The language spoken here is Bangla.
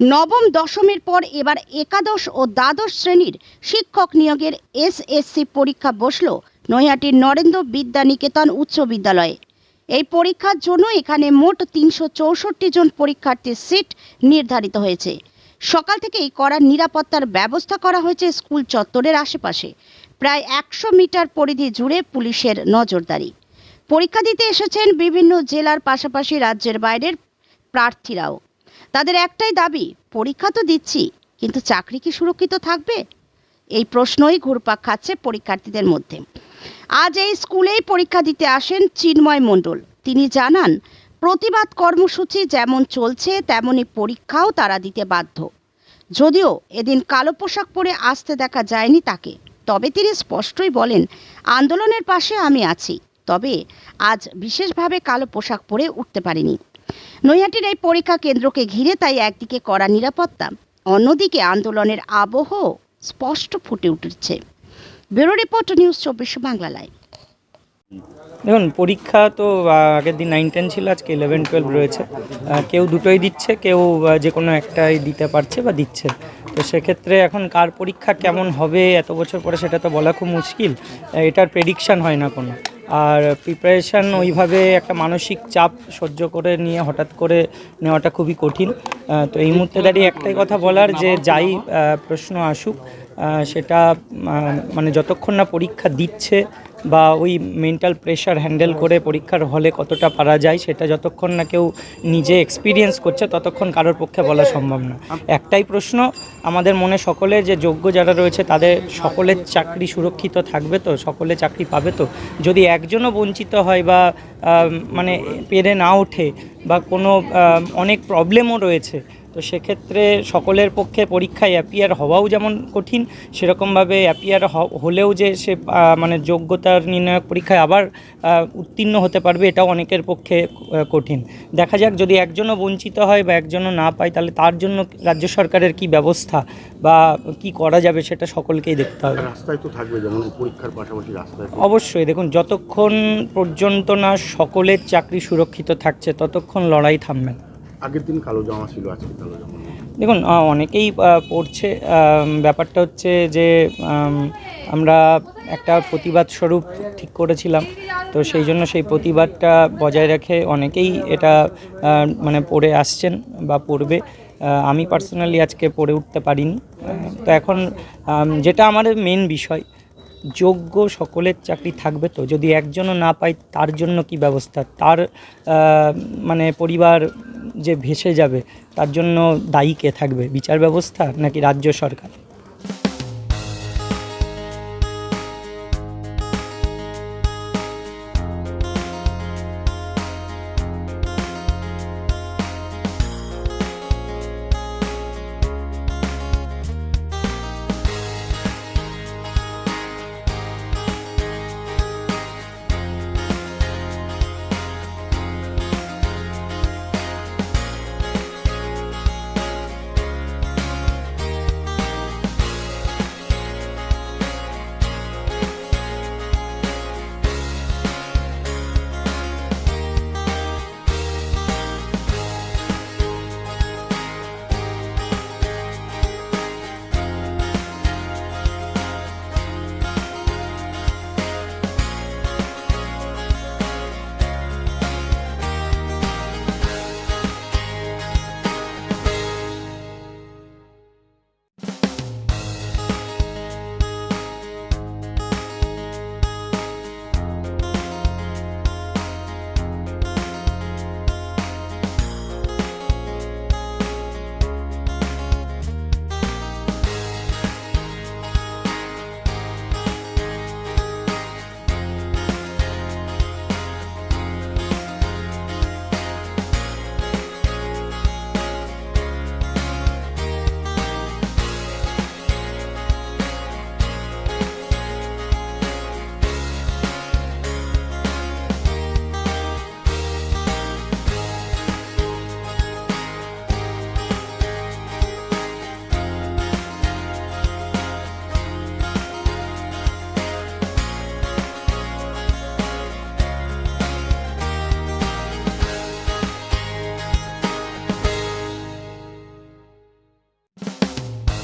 নবম দশমের পর এবার একাদশ ও দ্বাদশ শ্রেণির শিক্ষক নিয়োগের এসএসসি পরীক্ষা বসল নৈহাটির নরেন্দ্র বিদ্যা নিকেতন উচ্চ বিদ্যালয়ে। এই পরীক্ষার জন্য এখানে মোট তিনশো চৌষট্টি জন পরীক্ষার্থীর সিট নির্ধারিত হয়েছে। সকাল থেকেই কড়া নিরাপত্তার ব্যবস্থা করা হয়েছে স্কুল চত্বরের আশেপাশে। প্রায় একশো মিটার পরিধি জুড়ে পুলিশের নজরদারি। পরীক্ষা দিতে এসেছেন বিভিন্ন জেলার পাশাপাশি রাজ্যের বাইরের প্রার্থীরাও। তাদের একটাই দাবি, পরীক্ষা তো দিচ্ছি, কিন্তু চাকরি কি সুরক্ষিত থাকবে? এই প্রশ্নই ঘুরপাক খাচ্ছে পরীক্ষার্থীদের মধ্যে। আজ এই স্কুলেই পরীক্ষা দিতে আসেন চিন্ময় মণ্ডল। তিনি জানান, প্রতিবাদ কর্মসূচি যেমন চলছে তেমনই পরীক্ষাও তারা দিতে বাধ্য। যদিও এদিন কালো পোশাক পরে আসতে দেখা যায়নি তাকে। তবে তিনি স্পষ্টই বলেন, আন্দোলনের পাশে আমি আছি। তবে আজ বিশেষভাবে কালো পোশাক পরে উঠতে পারিনি। নৈহাটির এই পরীক্ষা কেন্দ্রকে ঘিরে তাই একদিকে কড়া নিরাপত্তা, অন্যদিকে আন্দোলনের আবহ স্পষ্ট ফুটে উঠেছে। ব্যুরো রিপোর্ট, নিউজ চব্বিশ বাংলা লাইভ। দেখুন, পরীক্ষা তো আগের দিন নাইন টেন ছিল, আজকে ইলেভেন টুয়েলভ রয়েছে। কেউ দুটোই দিচ্ছে, কেউ যে কোনো একটাই দিতে পারছে বা দিচ্ছে। তো সেক্ষেত্রে এখন কার পরীক্ষা কেমন হবে এত বছর পরে সেটা তো বলা খুব মুশকিল। এটার প্রেডিকশান হয় না কোনো। আর প্রিপারেশান ওইভাবে একটা মানসিক চাপ সহ্য করে নিয়ে, হঠাৎ করে নেওয়াটা খুবই কঠিন। তো এই মুহূর্তে দাঁড়িয়ে একটাই কথা বলার যে যাই প্রশ্ন আসুক সেটা মানে যতক্ষণ না পরীক্ষা দিচ্ছে বা ওই মেন্টাল প্রেশার হ্যান্ডেল করে পরীক্ষার হলে কতটা পারা যায় সেটা যতক্ষণ না কেউ নিজে এক্সপিরিয়েন্স করছে ততক্ষণ কারোর পক্ষে বলা সম্ভব না। একটাই প্রশ্ন, আমাদের মনে সকলে যে যোগ্য যারা রয়েছে তাদের সকলের চাকরি সুরক্ষিত থাকবে তো? সকলে চাকরি পাবে তো? যদি একজনও বঞ্চিত হয় বা মানে পেরে না ওঠে বা কোনো অনেক প্রবলেমও রয়েছে তো সেক্ষেত্রে সকলের পক্ষে পরীক্ষায় অ্যাপিয়ার হওয়াও যেমন কঠিন সেরকমভাবে অ্যাপিয়ার হলেও যে সে মানে যোগ্যতার নির্ণায়ক পরীক্ষায় আবার উত্তীর্ণ হতে পারবে এটাও অনেকের পক্ষে কঠিন। দেখা যাক যদি একজনও বঞ্চিত হয় বা একজনও না পায় তাহলে তার জন্য রাজ্য সরকারের কি ব্যবস্থা বা কি করা যাবে সেটা সকলকেই দেখতে হবে। রাস্তায় তো থাকবে যেমন পরীক্ষার পাশাপাশি রাস্তায় অবশ্যই দেখুন যতক্ষণ পর্যন্ত না সকলের চাকরি সুরক্ষিত থাকছে ততক্ষণ লড়াই থামবে না। আগের দিন কালো জামা ছিল, আজকে কালো জামা দেখুন অনেকেই পড়ছে ব্যাপারটা হচ্ছে যে আমরা একটা প্রতিবাদ স্বরূপ ঠিক করেছিলাম। তো সেই জন্য সেই প্রতিবাদটা বজায় রেখে অনেকেই এটা মানে পড়ে আসছেন বা পড়বে। আমি পার্সোনালি আজকে পড়ে উঠতে পারিনি। তো এখন যেটা আমাদের মেন বিষয়, যোগ্য সকলের চাকরি থাকবে তো। যদি একজনও না পায়, তার জন্য কি ব্যবস্থা? তার মানে পরিবার যে ভেসে যাবে তার জন্য দায়ী কে থাকবে? বিচার ব্যবস্থা নাকি রাজ্য সরকার?